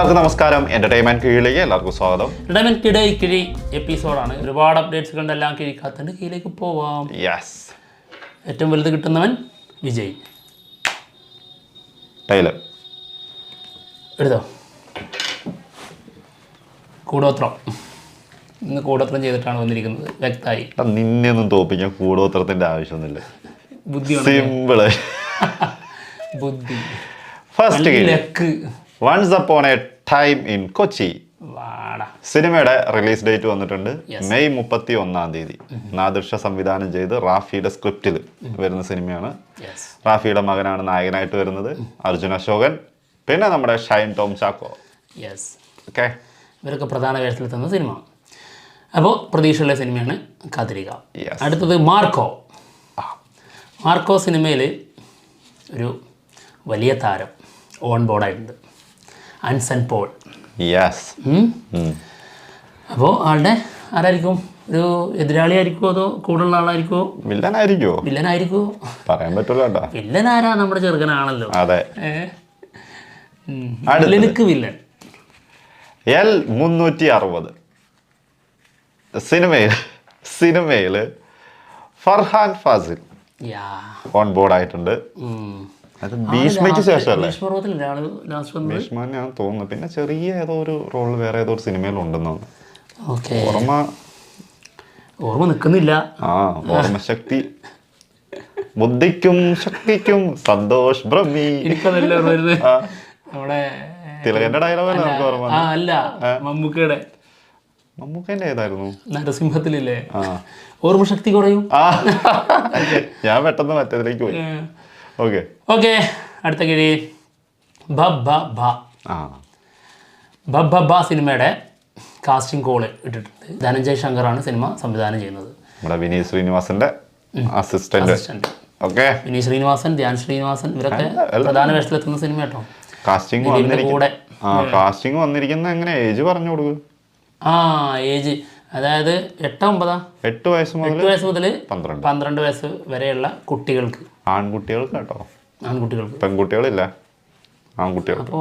എല്ലാവർക്കും നമസ്കാരം. എന്റർടൈൻമെന്റ് കീഴിലേക്ക് എല്ലാവർക്കും സ്വാഗതം. എന്റർടൈൻമെന്റ് കിട കിഴി എപ്പിസോഡാണ് ഒരുപാട് അപ്ഡേറ്റ്സുകളുടെ എല്ലാം കിഴിക്കാത്തതിന്റെ കീഴിലേക്ക് പോവാം. യെസ് ഏറ്റവും വലുത് കിട്ടുന്നവൻ വിജയ്. ടൈലർ എടുത്തോ? കൂടോത്രം. ഇന്ന് കൂടോത്രം ചെയ്തിട്ടാണ് വന്നിരിക്കുന്നത്. വ്യക്തമായി. നിന്നെ ഒന്നും തോപ്പിക്കാൻ കൂടോത്രത്തിന്റെ ആവശ്യമൊന്നുമില്ല. ബുദ്ധി. സിമ്പിൾ ബുദ്ധി first luck. Once upon a time in Kochi സിനിമയുടെ റിലീസ് ഡേറ്റ് വന്നിട്ടുണ്ട്. മെയ് മുപ്പത്തി ഒന്നാം തീയതി നാദൃശ സംവിധാനം ചെയ്ത് റാഫിയുടെ സ്ക്രിപ്റ്റിൽ വരുന്ന സിനിമയാണ്. റാഫിയുടെ മകനാണ് നായകനായിട്ട് വരുന്നത്. അർജുൻ അശോകൻ. പിന്നെ നമ്മുടെ ഷൈൻ ടോം ചാക്കോ. യെസ് ഓക്കെ ഇവരൊക്കെ പ്രധാന വേഷത്തിൽ തന്ന സിനിമ. അപ്പോൾ പ്രതീക്ഷയുള്ള സിനിമയാണ് കാതിരിക അടുത്തത് മാർക്കോ. മാർക്കോ സിനിമയിൽ ഒരു വലിയ താരം ഓൺ ബോർഡായിട്ടുണ്ട്. അൻസൻ പോൾ. യെസ് അപ്പോൾ ആളുടെ ആരായിരിക്കും? ഒരു എതിരാളി ആയിരിക്കുമോ അതോ കൂടുതലുള്ള ആളായിരിക്കുമോ വില്ലനായിരിക്കുമോ വില്ലനായിരിക്കുമോ പറയാൻ പറ്റില്ല കേട്ടോ. വില്ലൻ ആരാ നമ്മുടെ ചെറുക്കനാണല്ലോ. അതെ? വില്ലനുക്ക് വില്ലൻ. എൽ മുന്നൂറ്റി അറുപത് സിനിമയിൽ സിനിമയിൽ ഫർഹാൻ ഫാസിൽ ഓൺ ബോർഡ് ആയിട്ടുണ്ട്. അത് ഭീഷ്മയ്ക്ക് ശേഷമല്ലേ? ഭീഷ്മൻ തോന്നുന്നു. പിന്നെ ചെറിയ ഏതോ ഒരു റോൾ വേറെ ഏതോ ഒരു ഓക്കെ. ഓർമ്മ? ഓർമ്മ നിൽക്കുന്നില്ല ആ ഓർമ്മശക്തി ബുദ്ധിക്കും ശക്തിക്കും സന്തോഷ് ബ്രഹ്മി. ഓർമ്മ നമ്മുടെ തിലകന്റെ ഡയലോഗ് നമുക്ക് ഓർമ്മ അല്ല മമ്മൂക്കയുടെ. മമ്മൂക്കന്റെ ഏതായിരുന്നു? നരസിംഹത്തിലില്ലേ? ആ. ഓർമ്മശക്തി കുറയും. ഞാൻ പെട്ടെന്ന് മറ്റേതിലേക്ക് പോയി. ഓക്കെ. ഓക്കെ അടുത്ത കിഴി ഭ ഭ ഭ. ആ. ഭ ഭ ഭ സിനിമയുടെ കാസ്റ്റിംഗ് കോൾ ഇട്ടിട്ടുണ്ട്. ധനഞ്ജയ് ശങ്കറാണ് സിനിമ സംവിധാനം ചെയ്യുന്നത്. നമ്മുടെ വിനീത് ശ്രീനിവാസന്റെ assistant assistant okay. Vineeth Sreenivasan Dhyan Sreenivasan ഇവരൊക്കെ. പ്രധാന വേഷത്തിലെത്തുന്ന സിനിമ കേട്ടോ കാസ്റ്റിംഗ് കൂടെ. ആ കാസ്റ്റിംഗ് വന്നിരിക്കുന്ന എങ്ങനെ ഏജ് പറഞ്ഞു കൊടുക്കും? ആ ഏജ്. അതായത് എട്ട് ഒമ്പതാ എട്ട് വയസ്സ് മുതൽ എട്ട് വയസ്സ് മുതൽ പന്ത്രണ്ട്. പന്ത്രണ്ട് വയസ്സ് വരെയുള്ള കുട്ടികൾക്ക്. ആൺകുട്ടികൾക്ക് കേട്ടോ. ആൺകുട്ടികൾക്ക്? പെൺകുട്ടികളില്ല. ആൺകുട്ടികൾ അപ്പോ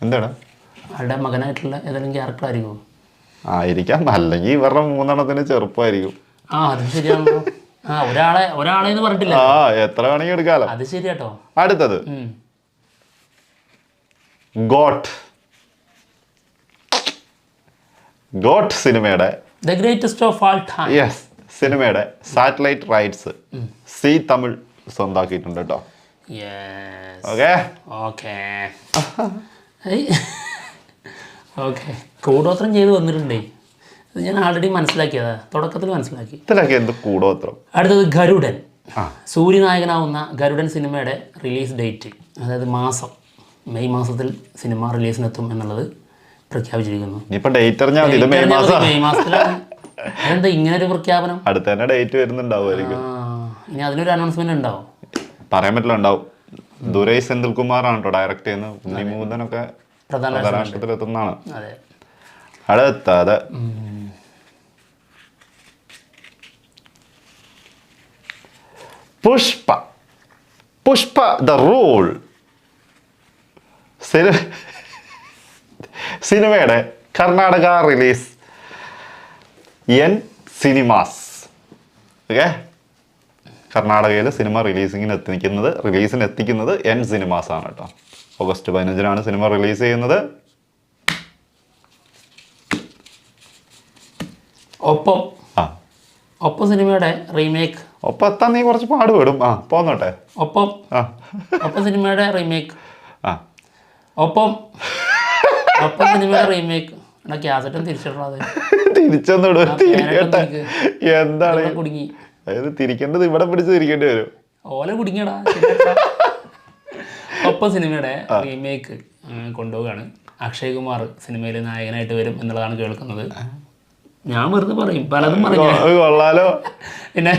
എന്താണ്? ആളുടെ മകനായിട്ടുള്ള ഏതെങ്കിലും ക്യാരക്ടർ ആയിരിക്കും. ആയിരിക്കാം അല്ലെങ്കിൽ ഇവരുടെ മൂന്നെണ്ണത്തിന് ചെറുപ്പമായിരിക്കും ആ അത് ശരിയാണല്ലോ ആ ഒരാളെ ഒരാളെ എന്ന് പറഞ്ഞിട്ടില്ല. ആ എത്ര വേണമെങ്കിൽ എടുക്കാലോ. അത് ശരിയാട്ടോ. അടുത്തത്. ഗോട്ട്. ഗോട്ട് സിനിമയുടെ the greatest of all time yes സിനിമയുടെ സാറ്റലൈറ്റ് റൈറ്റ്സ് സി തമിഴ് സ്വന്താക്കിയിട്ടുണ്ട് കേട്ടോ. ഓക്കെ ഓക്കെ ഓക്കെ കൂടോത്രം ചെയ്ത് വന്നിട്ടുണ്ടേ. ഇത് ഞാൻ ആൾറെഡി മനസ്സിലാക്കിയതാ. തുടക്കത്തിൽ മനസ്സിലാക്കി. ഇതിലൊക്കെ എന്ത് കൂടോത്രം? അടുത്തത് ഗരുഡൻ. സൂര്യനായകനാവുന്ന ഗരുഡൻ സിനിമയുടെ റിലീസ് ഡേറ്റ് അതായത് മാസം. മെയ് മാസത്തിൽ സിനിമ റിലീസിനെത്തും എന്നുള്ളത് പ്രഖ്യാപിച്ചിരിക്കുന്നു. ഇനിയിപ്പോ ഡേറ്റ് അറിഞ്ഞാൽ മെയ് മാസത്തിലാണ് അതെന്താ ഇങ്ങനെ ഒരു പ്രഖ്യാപനം? അടുത്ത തന്നെ ഡേറ്റ് വരുന്നുണ്ടാവുമായിരിക്കും ഇനി അതിനൊരു അനൗൺസ്മെന്റ് ഉണ്ടാവും. പറയാൻ പറ്റില്ല ഉണ്ടാവും. ദുരൈ സെന്തിൽകുമാർ ആണ് കേട്ടോ ഡയറക്റ്റ് ചെയ്യുന്നത് ഉണ്ണിമൂതനൊക്കെ പ്രധാന പ്രധാനത്തിൽ അതെ. പുഷ്പ. Pushpa the rule. സിനിമയുടെ Karnataka release. N cinemas okay കർണാടകയിൽ സിനിമ റിലീസിങ്ങിന് എത്തിക്കുന്നത് റിലീസിന് എത്തിക്കുന്നത് എൻ സിനിമാസ് ആണ് കേട്ടോ. ഓഗസ്റ്റ് പതിനഞ്ചിനാണ് സിനിമ റിലീസ് ചെയ്യുന്നത്. ഒപ്പം. ആ. ഒപ്പം സിനിമയുടെ റീമേക്ക് ഒപ്പം എത്താൻ നീ കുറച്ച് പാടുപെടും. ആ പോന്നോട്ടെ. ഒപ്പം. ആ. ഒപ്പം സിനിമയുടെ റീമേക്ക് ആ. ഒപ്പം. ഒപ്പം സിനിമയുടെ റീമേക്ക് എടാ ക്യാസറ്റും തിരിച്ചിടാതെ തിരിച്ചൊന്നിടും ആ, തിരിക്കട്ടെ എന്താണ്? കുടുങ്ങി. അതായത് തിരിക്കേണ്ടത് ഇവിടെ പിടിച്ച് തിരിക്കേണ്ടി വരും. ഓല കുടുങ്ങിയടാ. ഒപ്പം സിനിമയുടെ റീമേക്ക് കൊണ്ടുപോവുകയാണ്. അക്ഷയ് കുമാർ സിനിമയിൽ നായകനായിട്ട് വരും എന്നുള്ളതാണ് കേൾക്കുന്നത്. ഞാൻ വെറുതെ പറയും. പലതും പറഞ്ഞു കൊള്ളാലോ. പിന്നെ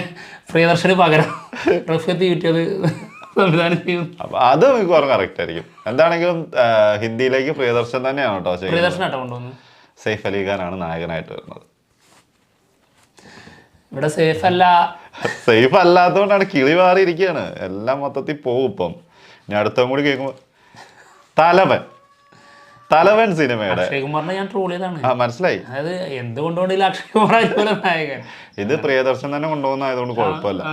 പ്രിയദർശന് പകരം റഫീത്ത് കിട്ടിയത് സംവിധാനം ചെയ്യും. അത് മിക്കവാറും കറക്റ്റ് ആയിരിക്കും. എന്താണെങ്കിലും ഹിന്ദിയിലേക്ക് പ്രിയദർശൻ തന്നെയാണ് കേട്ടോ ചെയ്യുന്നത്. പ്രിയദർശനാട്ടോ കൊണ്ടുവന്നു സെയ്ഫ് അലി ഖാനാണ് നായകനായിട്ട് വരുന്നത്. ഇവിടെ സേഫ് അല്ല. സേഫ് അല്ലാത്തതുകൊണ്ടാണ് കിളി മാറിയിരിക്കുകയാണ് എല്ലാം മൊത്തത്തിൽ പോകും ഇപ്പം. ഞാൻ അടുത്തും കൂടി കേൾക്കുമ്പോൾ തലവൻ. തലവൻ സിനിമയുടെ അക്ഷയകുമാറിനെ ഞാൻ ട്രോൾ ചെയ്താണ് ആ മനസ്സിലായി. അതായത് എന്തുകൊണ്ടുകൊണ്ടില്ല അക്ഷയകുമാർ അതുപോലെ നായകൻ. ഇത് പ്രിയദർശൻ തന്നെ കൊണ്ടുപോകുന്ന ആയതുകൊണ്ട് കുഴപ്പമില്ല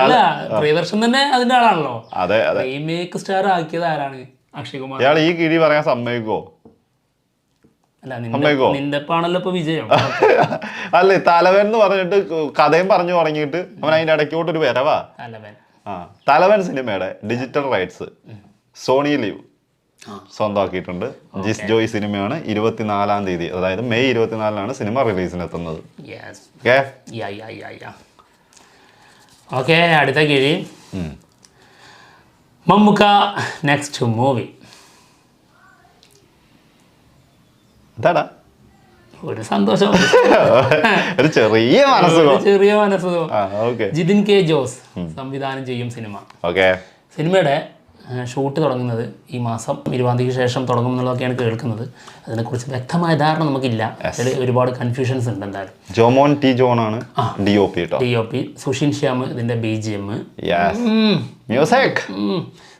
അല്ല പ്രിയദർശൻ തന്നെ അതിന്റെ ആളാണല്ലോ. അതെ അതെ. റീമേക്ക് സ്റ്റാർ ആക്കിയത് ആരാണ്? അക്ഷയകുമാർ ഇയാൾ ഈ കിഴി പറയാൻ സമ്മതിക്കോ അല്ല നിന്റെ അമ്മയ്ക്കോ? നിന്റെ പാണല്ലോ ഇപ്പൊ വിജയം. അല്ലേ തലവൻ എന്ന് പറഞ്ഞിട്ട് കഥയും പറഞ്ഞു തുടങ്ങിയിട്ട് അവൻ അതിന്റെ ഇടയ്ക്കോട്ട് ഒരു വരവാ ആ തലവൻ സിനിമയുടെ ഡിജിറ്റൽ റൈറ്റ്സ് സോണി ലീവ് സ്വന്തമാക്കിയിട്ടുണ്ട്. ജിസ് ജോയ് സിനിമയാണ് ഇരുപത്തിനാലാം തീയതി. അതായത് മെയ് ഇരുപത്തിനാലിനാണ് സിനിമ റിലീസിനെത്തുന്നത്. ഓക്കെ അടുത്ത കിഴി മമ്മുക്ക നെക്സ്റ്റ് മൂവി എന്താടാ? ഒരു സന്തോഷം. ഒരു ചെറിയ മനസ്സുഖം. ചെറിയ മനസ്സുഖം. ജിതിൻ കെ ജോസ് സംവിധാനം ചെയ്യും സിനിമ. ഓക്കെ. സിനിമയുടെ ഷൂട്ട് തുടങ്ങുന്നത് ഈ മാസം ഇരുപതാം തീയതിക്ക് ശേഷം തുടങ്ങും എന്നുള്ളതൊക്കെയാണ് കേൾക്കുന്നത്. അതിനെക്കുറിച്ച് വ്യക്തമായ ധാരണ നമുക്കില്ല. അതിൽ ഒരുപാട് കൺഫ്യൂഷൻസ് ഉണ്ട് എന്തായാലും. ജോമോൻ ടി ജോൺ ആണ് D O P D O P Sushin Shyam ഇതിന്റെ B G M music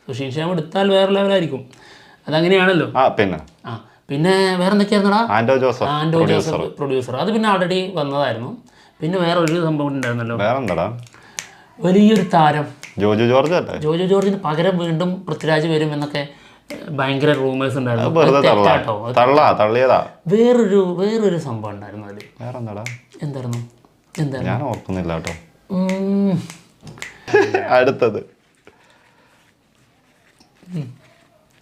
Sushin Shyam എടുത്താൽ വേറെ ലെവലായിരിക്കും അതങ്ങനെയാണല്ലോ. പിന്നെ? പിന്നെ വേറെ എന്തൊക്കെയായിരുന്നടാ ആൻഡോ ജോസഫ് ആൻഡോ ജോസഫ് പ്രൊഡ്യൂസർ അത് പിന്നെ ഓൾറെഡി വന്നതായിരുന്നു. പിന്നെ വേറെ ഒരു സംഭവം ഉണ്ടായിരുന്നല്ലോ. വേറെന്താടാ? വലിയൊരു താരം. ജോജു ജോർജ് അല്ലേ? ജോജോ ജോർജിന് പകരം വീണ്ടും പൃഥ്വിരാജ് വരും എന്നൊക്കെ ഭയങ്കര റൂമേഴ്സ് ഉണ്ടായിരുന്നു. വേറൊരു വേറൊരു സംഭവം ഉണ്ടായിരുന്നു അതിൽ വേറെന്താടാ? എന്തായിരുന്നു? എന്തായിരുന്നു? ഞാൻ ഓർക്കുന്നില്ല കേട്ടോ. അടുത്തത്.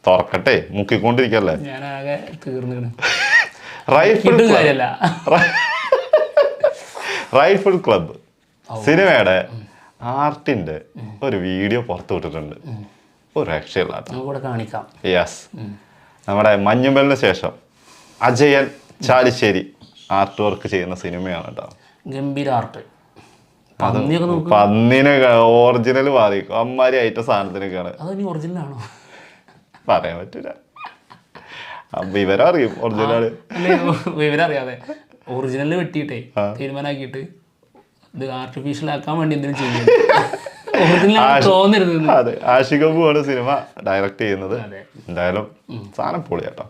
തുറക്കട്ടെ മുക്കിക്കൊണ്ടിരിക്കല്ലേ? ഞാനാകെ തീർന്നു റൈഫിൾ റൈഫിൾ സിനിമയുടെ ആർട്ടിന്റെ ഒരു വീഡിയോ പുറത്തു വിട്ടിട്ടുണ്ട്. ഒരു രക്ഷയില്ലാത്ത. കാണിക്കാം. യെസ് നമ്മുടെ മഞ്ഞുമലിന് ശേഷം അജയൻ ചാലിശ്ശേരി ആർട്ട് വർക്ക് ചെയ്യുന്ന സിനിമയാണ് കേട്ടോ. ഗംഭീര ആർട്ട്. പന്നിനെ ഒറിജിനൽ ബാധിക്കും അമ്മാരി ആയിട്ട് സാധനത്തിനൊക്കെയാണ് അത് ഇനി ഒറിജിനൽ ആണോ പറയാൻ പറ്റൂല. വിവരം അറിയും ഒറിജിനൽ വിവരം അറിയാതെ ഒറിജിനൽ വെട്ടിയിട്ടേ തീരുമാനാക്കിയിട്ട് ഇത് ആർട്ടിഫിഷ്യൽ ആക്കാൻ വേണ്ടി എന്തെങ്കിലും ചെയ്യും. അതെ ആഷികബു ആണ് സിനിമ ഡയറക്റ്റ് ചെയ്യുന്നത്. എന്തായാലും സാധനം പൊളിയാട്ടോ.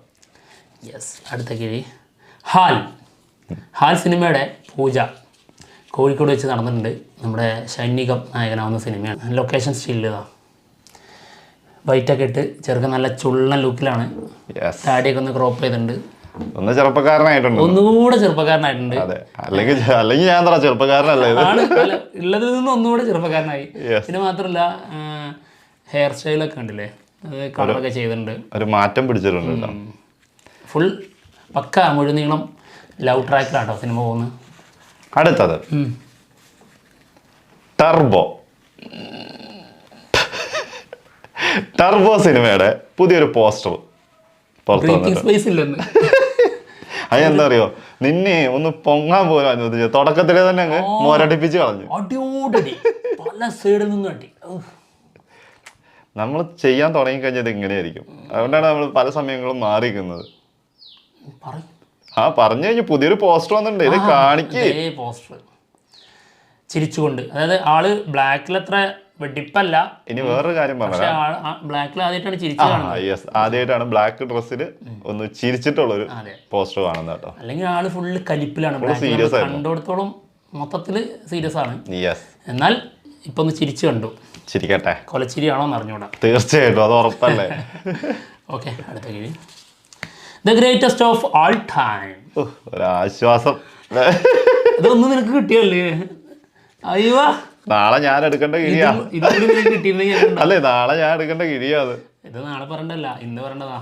യെസ് അടുത്ത കിഴി. ഹാൽ. ഹാൽ സിനിമയുടെ പൂജ കോഴിക്കോട് വെച്ച് നടന്നിട്ടുണ്ട്. നമ്മുടെ ഷൈനികം നായകനാവുന്ന സിനിമയാണ്. ലൊക്കേഷൻ സ്റ്റിൽ ഇതാ. വൈറ്റൊക്കെ ഇട്ട് ചെറുക്കൻ നല്ല ചുള്ളൻ ലുക്കിലാണ് താടിയൊക്കെ ഒന്ന് ക്രോപ്പ് ചെയ്തിട്ടുണ്ട്. ഒന്ന് ചെറുപ്പക്കാരനായിട്ടുണ്ട് ഒന്നുകൂടെ ചെറുപ്പക്കാരനായിട്ടുണ്ട്. അല്ലെങ്കിൽ അല്ലെങ്കിൽ ഞാൻ എന്താ ചെറുപ്പക്കാരനല്ലേ ഉള്ളതിൽ നിന്ന് ഒന്നുകൂടെ ചെറുപ്പക്കാരനായി. പിന്നെ മാത്രമല്ല ഹെയർ സ്റ്റൈൽ സ്റ്റൈലൊക്കെ ഉണ്ടല്ലേ അത് കളറൊക്കെ ചെയ്തിട്ടുണ്ട്. ഒരു മാറ്റം പിടിച്ചിട്ടുണ്ട് ഫുൾ പക്ക മുഴുനീളം ലവ് ട്രാക്കിലാട്ടോ സിനിമ പോകുന്നത്. അടുത്തത്. ടർബോ ടർബോ സിനിമയുടെ പുതിയൊരു പോസ്റ്റർ പുറത്തു ബ്രീത്തിങ് സ്പേസ് ഇല്ലെന്ന്. അത് അറിയോ നിന്നെ ഒന്ന് പൊങ്ങാൻ പോലും അനുവദിച്ചു തുടക്കത്തിലെ തന്നെ അങ്ങ് മോരടിപ്പിച്ച് കളഞ്ഞു. പല സൈഡിൽ നിന്നും നമ്മൾ ചെയ്യാൻ തുടങ്ങിക്കഴിഞ്ഞത് ഇങ്ങനെയായിരിക്കും. അതുകൊണ്ടാണ് നമ്മൾ പല സമയങ്ങളും മാറിയിരിക്കുന്നത്. ആ പറഞ്ഞു കഴിഞ്ഞു പുതിയൊരു പോസ്റ്റർ വന്നിട്ടുണ്ട്. ഇത് കാണിക്കേ. പോസ്റ്റർ. ചിരിച്ചുകൊണ്ട്. അതായത് ആൾ ബ്ലാക്കിൽ അത്ര വെടിപ്പല്ല. ഇനി വേറൊരു കാര്യം പറഞ്ഞാൽ ബ്ലാക്കിൽ ആദ്യമായിട്ടാണ് ആദ്യമായിട്ടാണ് ബ്ലാക്ക് ഡ്രസ്സിൽ ഒന്ന് ചിരിച്ചിട്ടുള്ളൊരു ഒരു പോസ്റ്റർ കാണുന്നത് കേട്ടോ. അല്ലെങ്കിൽ ആൾ ഫുള്ള് കലിപ്പിലാണ്. സീരിയസ് കണ്ടോടത്തോളം മൊത്തത്തിൽ മൊത്തത്തിൽ സീരിയസ് ആണ് എന്നാൽ ഇപ്പൊ ഒന്ന് ചിരിച്ചു കണ്ടു. ചിരിക്കട്ടെ. കൊലച്ചിരിയാണോ എന്ന് അറിഞ്ഞൂടാ തീർച്ചയായിട്ടും അത് ഉറപ്പല്ലേ? ഓക്കെ അടുത്ത കഴിഞ്ഞു the greatest of all time ഒരാശ്വാസം. ഇതൊന്നും നിനക്ക് കിട്ടിയല്ലേ? അയ്യോ. നാളെ ഞാൻ എടുക്കേണ്ട കിഴിയാ. അല്ലേ നാളെ ഞാൻ എടുക്കേണ്ട കിഴിയാ അത്. ഇത് നാളെ പറയണ്ടല്ല ഇന്ന് പറയണ്ടതാ.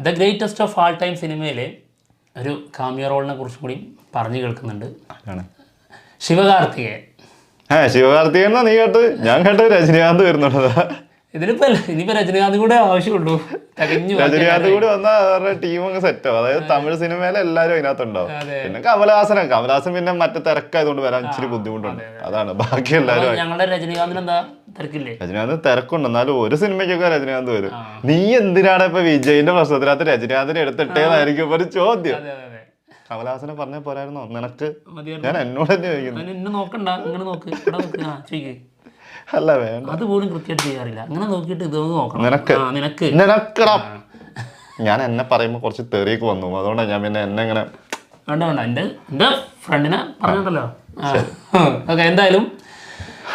The greatest of all time സിനിമയിലെ ഒരു കാമിയ റോളിനെ കുറിച്ചും കൂടി പറഞ്ഞു കേൾക്കുന്നുണ്ട്. ശിവകാർത്തികേയൻ. ഏ ശിവകാർത്തികൻ നീ കേട്ട് ഞാൻ കേട്ട് രജനീകാന്ത് വരുന്നുണ്ട് ഇതിലിപ്പോ ഇനിയിപ്പോ രജനീകാന്ത് കൂടെ ആവശ്യമുള്ളൂ. തികഞ്ഞു രജനീകാന്ത് കൂടി വന്നാൽ അവരുടെ ടീം അങ്ങ് സെറ്റ് ആവും. അതായത് തമിഴ് സിനിമയിൽ എല്ലാവരും അതിനകത്തുണ്ടാവും. അതെ. പിന്നെ കമലഹാസനാണ് കമലഹാസൻ പിന്നെ മറ്റേ തിരക്കായതുകൊണ്ട് വരാൻ ഇച്ചിരി ബുദ്ധിമുട്ടുണ്ട്. അതാണ് ബാക്കി എല്ലാവരും ഞങ്ങളുടെ രജനീകാന്തിന് എന്താ തിരക്കില്ലേ? രജനീകാന്ത് തിരക്കുണ്ട്. എന്നാലും ഒരു സിനിമയ്ക്കൊക്കെ രജനീകാന്ത് വരും. നീ എന്തിനാണ് ഇപ്പൊ വിജയിന്റെ പ്രശ്നത്തിനകത്ത് രജനീകാന്തിനെ എടുത്തിട്ടേന്നായിരിക്കും ഇപ്പൊ ഒരു ചോദ്യം. കമലഹാസനെ പറഞ്ഞ പോരായിരുന്നോ? നിനക്ക്? ഞാൻ എന്നോട് തന്നെ ചോദിക്കുന്നു. നോക്കണ്ട. ഇങ്ങനെ നോക്ക്. ചോദിക്ക്. അല്ല വേണ്ട. അത് പോലും കൃത്യമായിട്ട് ചെയ്യാറില്ല. അങ്ങനെ നോക്കിയിട്ട് ഇത് നോക്കണം. നിനക്ക്. ആ നിനക്ക്. ഞാൻ എന്നെ പറയുമ്പോൾ കുറച്ച് തെറിയൊക്കെ വന്നു. അതുകൊണ്ടാണ് ഞാൻ പിന്നെ എന്നെ ഇങ്ങനെ വേണ്ട വേണ്ട. എന്റെ എന്റെ ഫ്രണ്ടിനെ പറഞ്ഞിട്ടല്ലോ. ഓക്കെ എന്തായാലും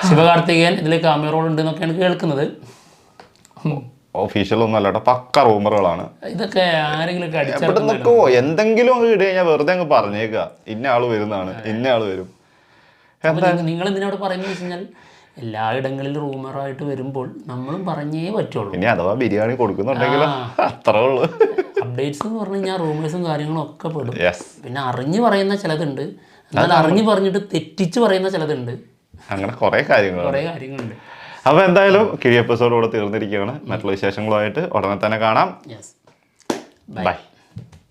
ശിവകാർത്തികേയൻ ഇതിൽ കാമ്യ റോൾ ഉണ്ട് എന്നൊക്കെയാണ് കേൾക്കുന്നത്. ഉം. ഒഫീഷ്യൽ ഒന്നും അല്ലാട്ടോ പക്ക റൂമറുകളാണ് ഇതൊക്കെ ആരെങ്കിലും ഒക്കെ എവിടെ അടിച്ചിറക്കുന്ന നിന്നൊക്കെ എന്തെങ്കിലും അങ്ങ് ഇട്ട് കഴിഞ്ഞാൽ വെറുതെ അങ്ങ് പറഞ്ഞേക്കുക ഇന്ന ആൾ വരുന്നതാണ് ഇന്ന ആൾ വരും. എന്താ? നിങ്ങൾ എന്തിനാ പറയുന്നത് വെച്ച് കഴിഞ്ഞാൽ എല്ലായിടങ്ങളിലും റൂമറായിട്ട് വരുമ്പോൾ നമ്മളും പറഞ്ഞേ പറ്റുള്ളൂ. ഇനി അഥവാ ബിരിയാണി കൊടുക്കുന്നുണ്ടെങ്കിലും? അത്രേ ഉള്ളൂ. അപ്ഡേറ്റ്സ് എന്ന് പറഞ്ഞു കഴിഞ്ഞാൽ റൂമേഴ്സും കാര്യങ്ങളും ഒക്കെ പെടും. പിന്നെ അറിഞ്ഞു പറയുന്ന ചിലതുണ്ട്. എന്നാൽ അറിഞ്ഞു പറഞ്ഞിട്ട് തെറ്റിച്ച് പറയുന്ന ചിലതുണ്ട്. അങ്ങനെ കുറെ കാര്യങ്ങൾ കുറേ കാര്യങ്ങളുണ്ട്. അപ്പൊ എന്തായാലും കിഴി എപ്പിസോഡ് കൂടെ തീർന്നിരിക്കുകയാണ്. മറ്റുള്ള വിശേഷങ്ങളുമായിട്ട് ഉടനെ തന്നെ കാണാം. ബൈ